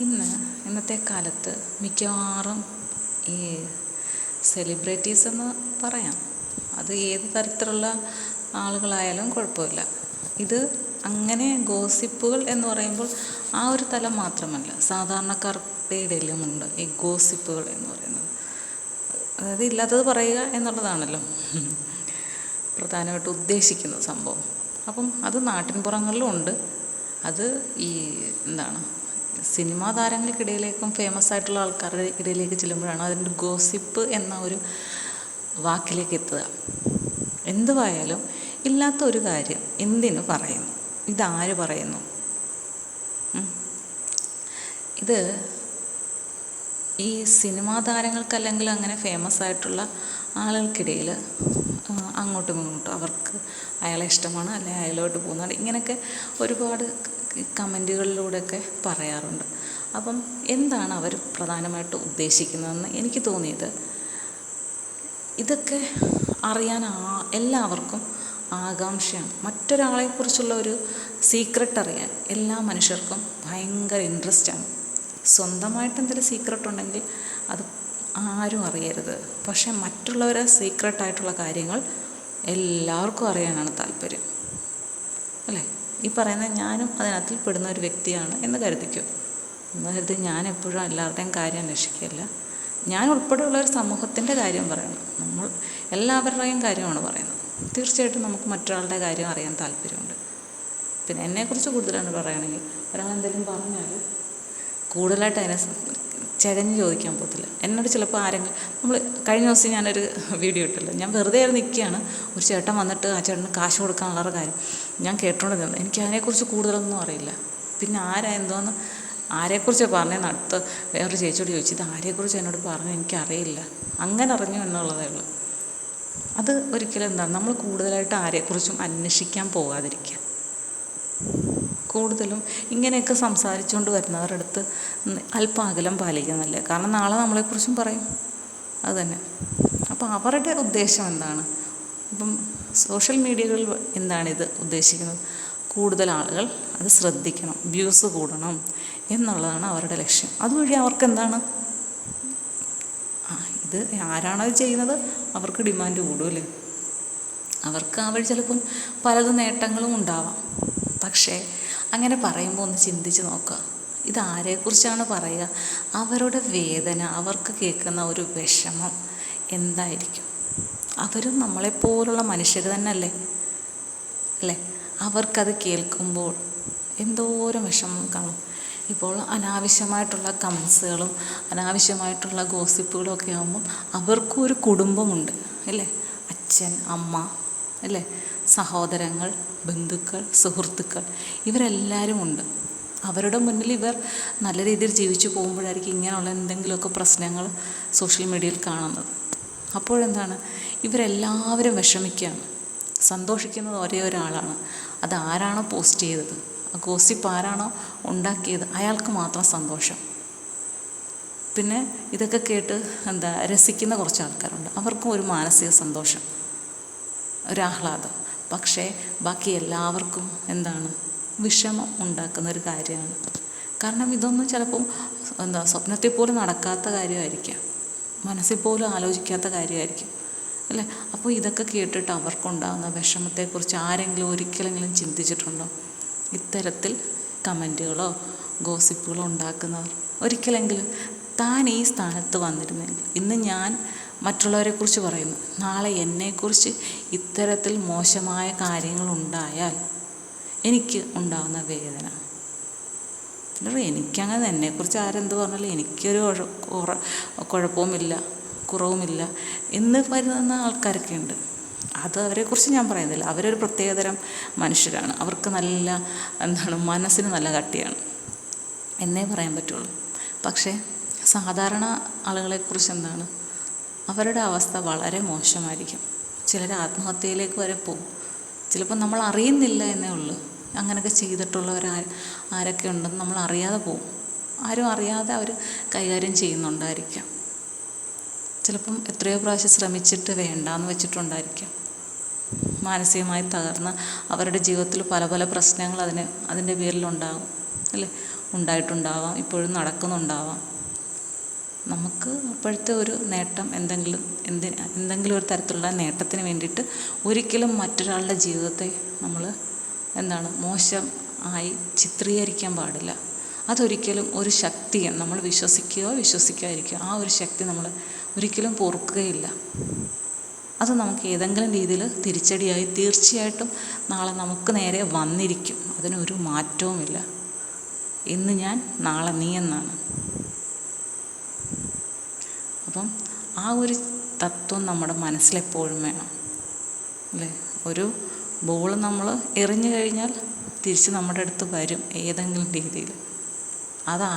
ഇന്ന് ഇന്നത്തെ കാലത്ത് മിക്കവാറും ഈ സെലിബ്രിറ്റീസ് എന്ന് പറയാം. അത് ഏത് തരത്തിലുള്ള ആളുകളായാലും കുഴപ്പമില്ല. ഇത് അങ്ങനെ ഗോസിപ്പുകൾ എന്ന് പറയുമ്പോൾ ആ ഒരു തലം മാത്രമല്ല. സാധാരണക്കാരുടെ ഇടയിലുമുണ്ട് ഈ ഗോസിപ്പുകൾ എന്ന് പറയുന്നത്. അതായത് ഇല്ലാത്തത് പറയുക എന്നുള്ളതാണല്ലോ. പ്രധാനമായിട്ട് ഉദ്ദേശിക്കുന്ന സംഭവം. അപ്പം അത് നാട്ടിൻപുറങ്ങളിലും ഉണ്ട്. അത് ഈ എന്താണ് സിനിമാ താരങ്ങൾക്കിടയിലേക്കും ഫേമസ് ആയിട്ടുള്ള ആൾക്കാരുടെ ഇടയിലേക്ക് ചെല്ലുമ്പോഴാണ് അതിന്റെ ഗോസിപ്പ് എന്ന ഒരു വാക്കിലേക്ക് എത്തുക. എന്തുവായാലും ഇല്ലാത്ത ഒരു കാര്യം എന്തിനു പറയുന്നു? ഇതാര് പറയുന്നു? ഇത് ഈ സിനിമാ താരങ്ങൾക്ക് അല്ലെങ്കിൽ അങ്ങനെ ഫേമസ് ആയിട്ടുള്ള ആളുകൾക്കിടയിൽ അങ്ങോട്ടും ഇങ്ങോട്ടും അവർക്ക് അയാളെ ഇഷ്ടമാണ് അല്ലെങ്കിൽ അയാളോട്ട് പോകുന്നുണ്ട് ഇങ്ങനെയൊക്കെ ഒരുപാട് കമന്റുകളിലൂടെയൊക്കെ പറയാറുണ്ട്. അപ്പം എന്താണ് അവർ പ്രധാനമായിട്ട് ഉദ്ദേശിക്കുന്നതെന്ന് എനിക്ക് തോന്നിയത്? ഇതൊക്കെ അറിയാൻ എല്ലാവർക്കും ആകാംക്ഷയാണ്. മറ്റൊരാളെക്കുറിച്ചുള്ള ഒരു സീക്രട്ട് അറിയാൻ എല്ലാ മനുഷ്യർക്കും ഭയങ്കര ഇൻട്രസ്റ്റാണ് സ്വന്തമായിട്ട് എന്തെങ്കിലും സീക്രട്ട് ഉണ്ടെങ്കിൽ അത് ആരും അറിയരുത്. പക്ഷേ മറ്റുള്ളവരെ സീക്രട്ടായിട്ടുള്ള കാര്യങ്ങൾ എല്ലാവർക്കും അറിയാനാണ് താല്പര്യം. അല്ലേ? ഈ പറയുന്ന ഞാനും അതിനകത്തിൽ പെടുന്ന ഒരു വ്യക്തിയാണ് എന്ന് കരുതിക്കോ? എന്ന് കരുതി ഞാൻ എപ്പോഴും എല്ലാവരുടെയും കാര്യം അന്വേഷിക്കുകയല്ല. ഞാൻ ഉൾപ്പെടെയുള്ള ഒരു സമൂഹത്തിന്റെ കാര്യം പറയണം. നമ്മൾ എല്ലാവരുടെയും കാര്യമാണ് പറയുന്നത്. തീർച്ചയായിട്ടും നമുക്ക് മറ്റൊരാളുടെ കാര്യം അറിയാൻ താല്പര്യമുണ്ട്. പിന്നെ എന്നെക്കുറിച്ച് കൂടുതലാണ് പറയുകയാണെങ്കിൽ ഒരാൾ എന്തെങ്കിലും പറഞ്ഞാൽ കൂടുതലായിട്ട് അതിനെ ചകഞ്ഞ് ചോദിക്കാൻ പോകത്തില്ല. എന്നോട് ചിലപ്പോൾ ആരെങ്കിലും നമ്മൾ കഴിഞ്ഞ ദിവസം ഞാനൊരു വീഡിയോ ഇട്ടല്ലോ. ഞാൻ വെറുതെ ആയിരുന്നു നിൽക്കുകയാണ്. ഒരു ചേട്ടൻ വന്നിട്ട് ആ ചേട്ടന് കാശ് കൊടുക്കാനുള്ള കാര്യം. ഞാൻ കേട്ടോണ്ട് നിന്നത് എനിക്ക് അതിനെക്കുറിച്ച് കൂടുതലൊന്നും അറിയില്ല. പിന്നെ ആരാ എന്തോന്ന്? ആരെക്കുറിച്ചാണ് പറഞ്ഞതെന്ന് അടുത്ത് വേറൊരു ചേച്ചിയോട് ചോദിച്ചു. ഇത് ആരെക്കുറിച്ച് എന്നോട് പറഞ്ഞു എനിക്കറിയില്ല. അങ്ങനെ അറിഞ്ഞു എന്നുള്ളതേ ഉള്ളൂ. അത് ഒരിക്കലും എന്താണ്? നമ്മൾ കൂടുതലായിട്ട് ആരെക്കുറിച്ചും അന്വേഷിക്കാൻ പോകാതിരിക്കുക. കൂടുതലും ഇങ്ങനെയൊക്കെ സംസാരിച്ചുകൊണ്ട് വരുന്നവരുടെ അടുത്ത് അല്പം അകലം പാലിക്കുന്നതല്ലേ? കാരണം നാളെ നമ്മളെക്കുറിച്ചും പറയും. അത് തന്നെ അപ്പോൾ അവരുടെ ഉദ്ദേശം എന്താണ്? ഇപ്പം സോഷ്യൽ മീഡിയകളിൽ എന്താണിത് ഉദ്ദേശിക്കുന്നത്? കൂടുതൽ ആളുകൾ അത് ശ്രദ്ധിക്കണം വ്യൂസ് കൂടണം എന്നുള്ളതാണ് അവരുടെ ലക്ഷ്യം. അതുവഴി അവർക്ക് എന്താണ് ഇത് ആരാണോ ഇത് ചെയ്യുന്നത്? അവർക്ക് ഡിമാൻഡ് കൂടുമല്ലേ അവർക്ക് ആ വഴി ചിലപ്പം പലതും നേട്ടങ്ങളും ഉണ്ടാവാം. പക്ഷേ അങ്ങനെ പറയുമ്പോൾ ഒന്ന് ചിന്തിച്ച് നോക്കുക. ഇതാരെക്കുറിച്ചാണ് പറയുക? അവരുടെ വേദന അവർക്ക് കേൾക്കുന്ന ഒരു വിഷമം എന്തായിരിക്കും? അവരും നമ്മളെപ്പോലുള്ള മനുഷ്യർ തന്നെ അല്ലേ? അല്ലേ അവർക്കത് കേൾക്കുമ്പോൾ എന്തോരം വിഷമം കാണും. ഇപ്പോൾ അനാവശ്യമായിട്ടുള്ള കമൻസുകളും അനാവശ്യമായിട്ടുള്ള ഗോസിപ്പുകളും ഒക്കെ ആകുമ്പം അവർക്കും ഒരു കുടുംബമുണ്ട്. അല്ലേ? അച്ഛൻ അമ്മ അല്ലേ? സഹോദരങ്ങൾ ബന്ധുക്കൾ സുഹൃത്തുക്കൾ ഇവരെല്ലാവരും ഉണ്ട്. അവരുടെ മുന്നിൽ ഇവർ നല്ല രീതിയിൽ ജീവിച്ചു പോകുമ്പോഴായിരിക്കും ഇങ്ങനെയുള്ള എന്തെങ്കിലുമൊക്കെ പ്രശ്നങ്ങൾ സോഷ്യൽ മീഡിയയിൽ കാണുന്നത്. അപ്പോഴെന്താണ്? ഇവരെല്ലാവരും വിഷമിക്കുകയാണ്. സന്തോഷിക്കുന്നത് ഒരേ ഒരാളാണ്. അത് ആരാണോ പോസ്റ്റ് ചെയ്തത്? ആ ഗോസിപ്പ് ആരാണോ ഉണ്ടാക്കിയത്? അയാൾക്ക് മാത്രം സന്തോഷം. പിന്നെ ഇതൊക്കെ കേട്ട് എന്താ രസിക്കുന്ന കുറച്ച് ആൾക്കാരുണ്ട്. അവർക്കും ഒരു മാനസിക സന്തോഷം ഒരാഹ്ലാദം പക്ഷേ ബാക്കി എല്ലാവർക്കും എന്താണ് വിഷമം ഉണ്ടാക്കുന്ന ഒരു കാര്യമാണ്. കാരണം ഇതൊന്നും ചിലപ്പം എന്താ സ്വപ്നത്തിൽ പോലും നടക്കാത്ത കാര്യമായിരിക്കാം. മനസ്സിൽ പോലും ആലോചിക്കാത്ത കാര്യമായിരിക്കും. അല്ലേ? അപ്പോൾ ഇതൊക്കെ കേട്ടിട്ട് അവർക്കുണ്ടാകുന്ന വിഷമത്തെക്കുറിച്ച് ആരെങ്കിലും ഒരിക്കലെങ്കിലും ചിന്തിച്ചിട്ടുണ്ടോ? ഇത്തരത്തിൽ കമന്റുകളോ ഗോസിപ്പുകളോ ഉണ്ടാക്കുന്നവർ. ഒരിക്കലെങ്കിലും താൻ ഈ സ്ഥാനത്ത് വന്നിരുന്നെങ്കിൽ ഇന്ന് ഞാൻ മറ്റുള്ളവരെക്കുറിച്ച് പറയുന്നു. നാളെ എന്നെക്കുറിച്ച് ഇത്തരത്തിൽ മോശമായ കാര്യങ്ങളുണ്ടായാൽ എനിക്ക് ഉണ്ടാകുന്ന വേദന. എനിക്കങ്ങനെ എന്നെക്കുറിച്ച് ആരെന്ത് പറഞ്ഞാലും എനിക്കൊരു കുറ കുഴപ്പവുമില്ല കുറവുമില്ല എന്ന് വരുന്ന ആൾക്കാരൊക്കെ ഉണ്ട്. അത് അവരെക്കുറിച്ച് ഞാൻ പറയുന്നില്ല. അവരൊരു പ്രത്യേകതരം മനുഷ്യരാണ്. അവർക്ക് നല്ല എന്താണ് മനസ്സിന് നല്ല കട്ടിയാണ്. എന്നേ പറയാൻ പറ്റുള്ളൂ. പക്ഷേ സാധാരണ ആളുകളെക്കുറിച്ച് എന്താണ് അവരുടെ അവസ്ഥ വളരെ മോശമായിരിക്കും. ചിലർ ആത്മഹത്യയിലേക്ക് വരെ പോകും. ചിലപ്പോൾ നമ്മൾ അറിയുന്നില്ല എന്നേ ഉള്ളൂ. അങ്ങനെയൊക്കെ ചെയ്തിട്ടുള്ളവർ ആരൊക്കെ ഉണ്ടെന്ന് നമ്മൾ അറിയാതെ പോകും. ആരും അറിയാതെ അവർ കൈകാര്യം ചെയ്യുന്നുണ്ടായിരിക്കാം. ചിലപ്പം എത്രയോ പ്രാവശ്യം ശ്രമിച്ചിട്ട് വേണ്ടാന്ന് വെച്ചിട്ടുണ്ടായിരിക്കാം. മാനസികമായി തകർന്ന് അവരുടെ ജീവിതത്തിൽ പല പല പ്രശ്നങ്ങൾ അതിന് അതിന്റെ പേരിലുണ്ടാകും അല്ലേ? ഉണ്ടായിട്ടുണ്ടാവാം. ഇപ്പോഴും നടക്കുന്നുണ്ടാവാം. നമുക്ക് അപ്പോഴത്തെ ഒരു നേട്ടം എന്തെങ്കിലും എന്തിന് എന്തെങ്കിലും ഒരു തരത്തിലുള്ള നേട്ടത്തിന് വേണ്ടിയിട്ട് ഒരിക്കലും മറ്റൊരാളുടെ ജീവിതത്തെ നമ്മൾ എന്താണ് മോശം ആയി ചിത്രീകരിക്കാൻ പാടില്ല. അതൊരിക്കലും ഒരു ശക്തിയും നമ്മൾ വിശ്വസിക്കുകയോ വിശ്വസിക്കാതിരിക്കുകയോ ആ ഒരു ശക്തി നമ്മൾ ഒരിക്കലും പൊറുക്കുകയില്ല. അത് നമുക്ക് ഏതെങ്കിലും രീതിയിൽ തിരിച്ചടിയായി തീർച്ചയായിട്ടും നാളെ നമുക്ക് നേരെ വന്നിരിക്കും. അതിനൊരു മാറ്റവുമില്ല. ഇന്ന് ഞാൻ നാളെ നീ എന്നാണ്. അപ്പം ആ ഒരു തത്വം നമ്മുടെ മനസ്സിലെപ്പോഴും വേണം. അല്ലേ? ഒരു ബോൾ നമ്മൾ എറിഞ്ഞു കഴിഞ്ഞാൽ തിരിച്ച് നമ്മുടെ അടുത്ത് വരും ഏതെങ്കിലും രീതിയിൽ. അതാണ്